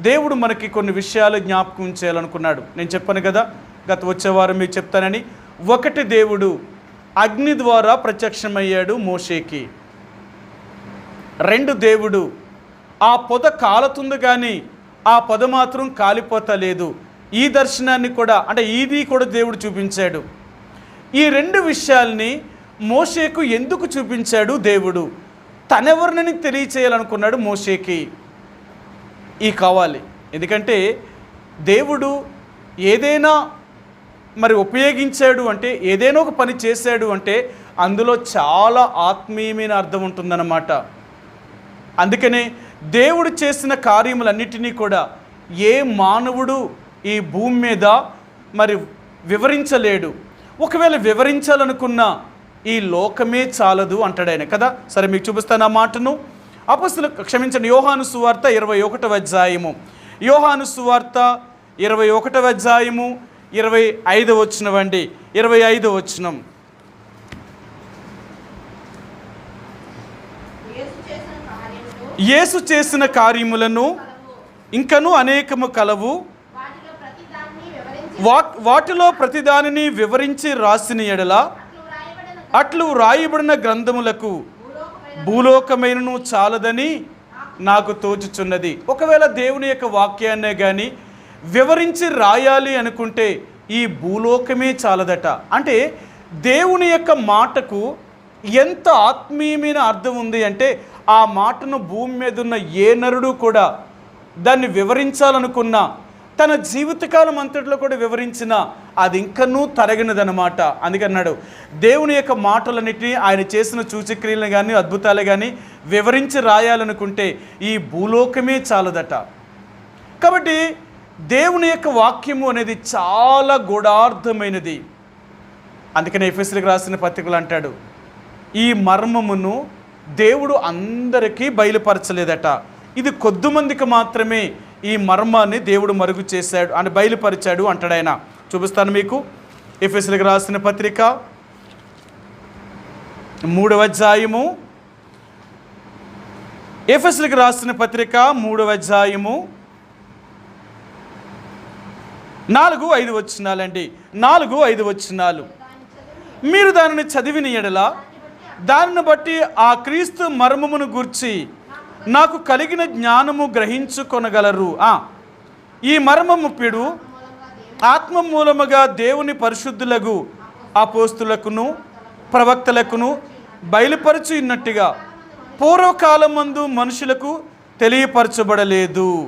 దేవుడు మనకి కొన్ని విషయాలు జ్ఞాపకం చేయాలనుకున్నాడు. నేను చెప్పాను కదా గత వచ్చే వారం మీకు చెప్తానని. ఒకటి దేవుడు అగ్ని ద్వారా ప్రత్యక్షమయ్యాడు మోషేకి. రెండు దేవుడు ఆ పొద కాలుతుంది కానీ ఆ పొద మాత్రం కాలిపోతలేదు. ఈ దర్శనాన్ని కూడా అంటే ఇది కూడా దేవుడు చూపించాడు. ఈ రెండు విషయాల్ని మోషేకు ఎందుకు చూపించాడు దేవుడు? తనెవరినని తెలియచేయాలనుకున్నాడు మోషేకి. ఈ కావాలి. ఎందుకంటే దేవుడు ఏదైనా మరి ఉపయోగించాడు అంటే ఏదైనా ఒక పని చేశాడు అంటే అందులో చాలా ఆత్మీయమైన అర్థం ఉంటుందన్నమాట. అందుకనే దేవుడు చేసిన కార్యములన్నిటినీ కూడా ఏ మానవుడు ఈ భూమి మీద మరి వివరించలేడు. ఒకవేళ వివరించాలనుకున్న ఈ లోకమే చాలదు అంటాడు ఆయన కదా. సరే మీకు చూపిస్తాను ఆ మాటను. అపస్తులు క్షమించండి యోహాను సువార్త ఇరవై ఒకటవ అధ్యాయము. యోహాను సువార్త ఇరవై ఒకటవ అధ్యాయము ఇరవై ఐదు వచ్చినవండి ఇరవై ఐదు వచ్చినం యేసు చేసిన కార్యములను ఇంకను అనేకము కలవు. వాటిలో వివరించి వా వాటిలో ప్రతిదానిని వివరించి రాసిన ఎడల అట్లు వ్రాయబడిన గ్రంథములకు భూలోకమైనను చాలదని నాకు తోచుచున్నది. ఒకవేళ దేవుని యొక్క వాక్యాన్నే కానీ వివరించి రాయాలి అనుకుంటే ఈ భూలోకమే చాలదట. అంటే దేవుని యొక్క మాటకు ఎంత ఆత్మీయమైన అర్థం ఉంది అంటే ఆ మాటను భూమి మీద ఉన్న ఏ నరుడు కూడా దాన్ని వివరించాలనుకున్నా తన జీవితకాలం అంతట్లో కూడా వివరించిన అది ఇంకనూ తరగినదనమాట అందుకన్నాడు దేవుని యొక్క మాటలన్నింటినీ ఆయన చేసిన సూచక్రియలను కానీ అద్భుతాలు కానీ వివరించి రాయాలనుకుంటే ఈ భూలోకమే చాలదట. కాబట్టి దేవుని యొక్క వాక్యము అనేది చాలా గూఢార్థమైనది. అందుకనే ఎఫ్ఎస్లకు రాసిన పత్రికలు అంటాడు ఈ మర్మమును దేవుడు అందరికీ బయలుపరచలేదట. ఇది కొద్దిమందికి మాత్రమే ఈ మర్మాన్ని దేవుడు మరుగు చేశాడు అని బయలుపరిచాడు అంటాడు ఆయన. చూపిస్తాను మీకు. ఎఫ్ఎస్లకు రాసిన పత్రిక మూడవ అధ్యాయము. ఎఫ్ఎస్లకు రాసిన పత్రిక మూడవ అధ్యాయము. నాలుగు ఐదు వచ్చినాలండి నాలుగు ఐదు వచ్చినాలు మీరు దానిని చదివిన ఎడల దానిని బట్టి ఆ క్రీస్తు మర్మమును గూర్చి నాకు కలిగిన జ్ఞానము గ్రహించుకొనగలరు. ఆ, ఈ మర్మము పిడు ఆత్మ మూలముగా దేవుని పరిశుద్ధులకు అపోస్తులకును ప్రవక్తలకును బయలుపరచు ఉన్నట్టుగా పూర్వకాలమందు మనుషులకు తెలియపరచబడలేదు.